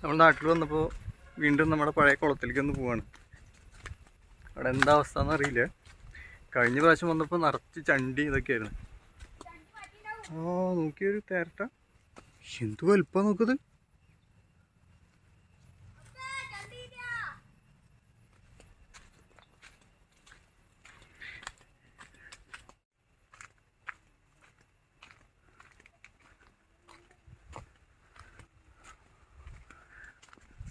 നമ്മൾ നാട്ടിൽ വന്നപ്പോൾ വീണ്ടും നമ്മുടെ പഴയ കുളത്തിലേക്ക് ഒന്ന് പോവാണ്. അവിടെ എന്താ അവസ്ഥ എന്ന് അറിയില്ല. കഴിഞ്ഞ പ്രാവശ്യം വന്നപ്പോൾ നിറച്ച് ചണ്ടി ഇതൊക്കെയായിരുന്നു ആ നോക്കിയൊരു തേരട്ട. എന്ത് വലുപ്പം നോക്കത് സെറ്റാണല്ലോ ഇവിടെ രണ്ടുണ്ട് ഉം. അപ്പൊ എന്നാ നീന്തി എത്തില്ല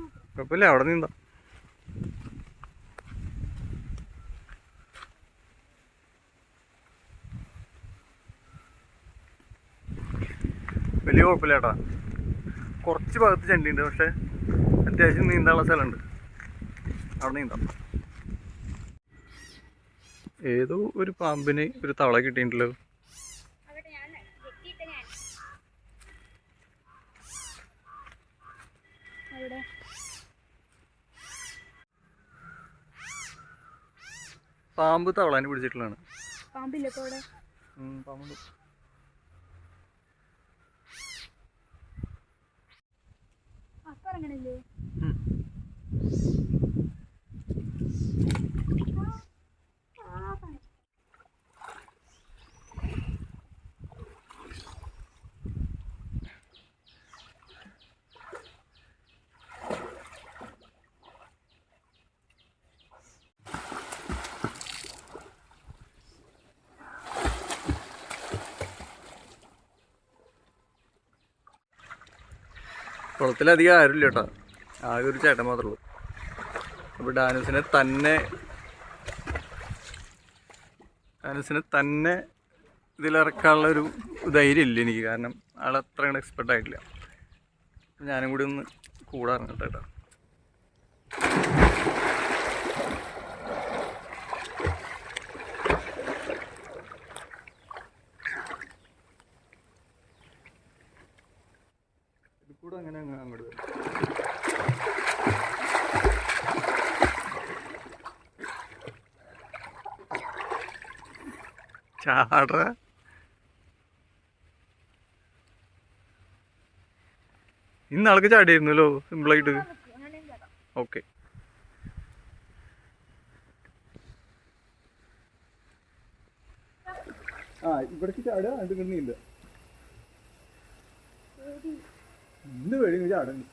മാത്രം. കുഴപ്പമില്ല അവിടെ നീന്താ. വലിയ കുഴപ്പമില്ല ചേട്ടാ കുറച്ച് ഭാഗത്ത് ചണ്ടിയുണ്ട് പക്ഷെ അത്യാവശ്യം നീന്താനുള്ള സ്ഥലമുണ്ട്. അവിടെ നീന്താം. ഏതോ ഒരു പാമ്പിന് ഒരു തവള കിട്ടിയിട്ടുണ്ടല്ലോ. പാമ്പ് തവളാനെ പിടിച്ചിട്ടുള്ളതാണ്. പാമ്പില്ല കുളത്തിലധികം ആരുമില്ല കേട്ടോ. ആകെ ഒരു ചേട്ടൻ മാത്രമേ ഉള്ളൂ. അപ്പോൾ ഡാനൂസിനെ തന്നെ ഡാനൂസിനെ തന്നെ ഇതിലിറക്കാനുള്ള ഒരു ധൈര്യം ഇല്ല എനിക്ക്. കാരണം ആൾ അത്ര അങ്ങോട്ട് എക്സ്പെർട്ട് ആയിട്ടില്ല. ഞാനും കൂടി ഒന്ന് കൂടാറുണ്ട് കേട്ടോ. കൂടെ അങ്ങനെ അങ്ങോട്ട് വരും. ചാട. ഇന്നാൾക്ക് ചാടിയിരുന്നല്ലോ സിമ്പിളായിട്ട്. ഓക്കെ. ആ ഇവിടേക്ക് ചാടുക അത് നീന്ത ഇന്ന് വഴി ചാടുന്നു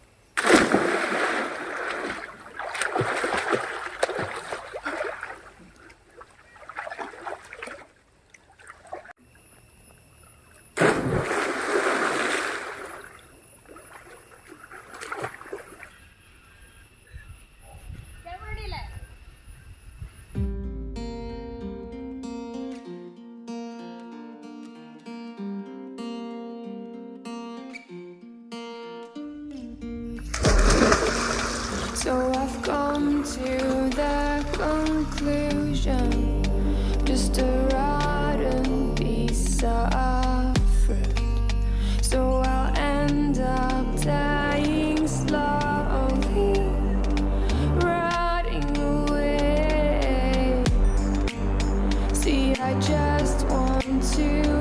So I've come to the conclusion just a rotten piece of fruit. So I'll end up dying slowly, rotting away. See, I just want to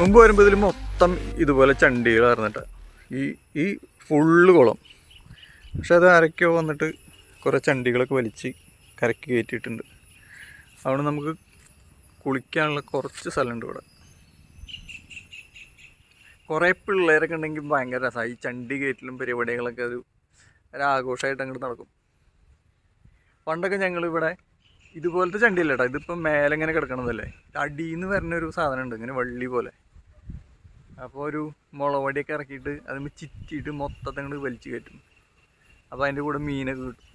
മുമ്പ് വരുമ്പോൾ ഇതിൽ മൊത്തം ഇതുപോലെ ചണ്ടികൾ കേട്ടോ ഈ ഈ ഫുള്ള് കുളം. പക്ഷെ അത് ആരൊക്കെയോ വന്നിട്ട് കുറേ ചണ്ടികളൊക്കെ വലിച്ച് കരക്ക് കയറ്റിയിട്ടുണ്ട്. അതുകൊണ്ട് നമുക്ക് കുളിക്കാനുള്ള കുറച്ച് സ്ഥലമുണ്ട് ഇവിടെ. കുറേ പിള്ളേരൊക്കെ ഉണ്ടെങ്കിൽ ഭയങ്കര രസമാണ് ഈ ചണ്ടി കയറ്റിലും പരിപാടികളൊക്കെ ഒരു ഒരാഘോഷമായിട്ട് അങ്ങോട്ട് നടക്കും. പണ്ടൊക്കെ ഞങ്ങളിവിടെ ഇതുപോലത്തെ ചണ്ടിയല്ല കേട്ടോ ഇതിപ്പം മേലെങ്ങനെ കിടക്കണതല്ലേ? അടിയിൽ നിന്ന് വരുന്ന ഒരു സാധനം ഉണ്ട് ഇങ്ങനെ വള്ളി പോലെ. അപ്പോൾ ഒരു മുളവടിയൊക്കെ ഇറക്കിയിട്ട് അതിന് ചിറ്റിയിട്ട് മൊത്തത്തിൽ അങ്ങോട്ട് വലിച്ചു കയറ്റും. അപ്പോൾ അതിന്റെ കൂടെ മീനൊക്കെ കിട്ടും.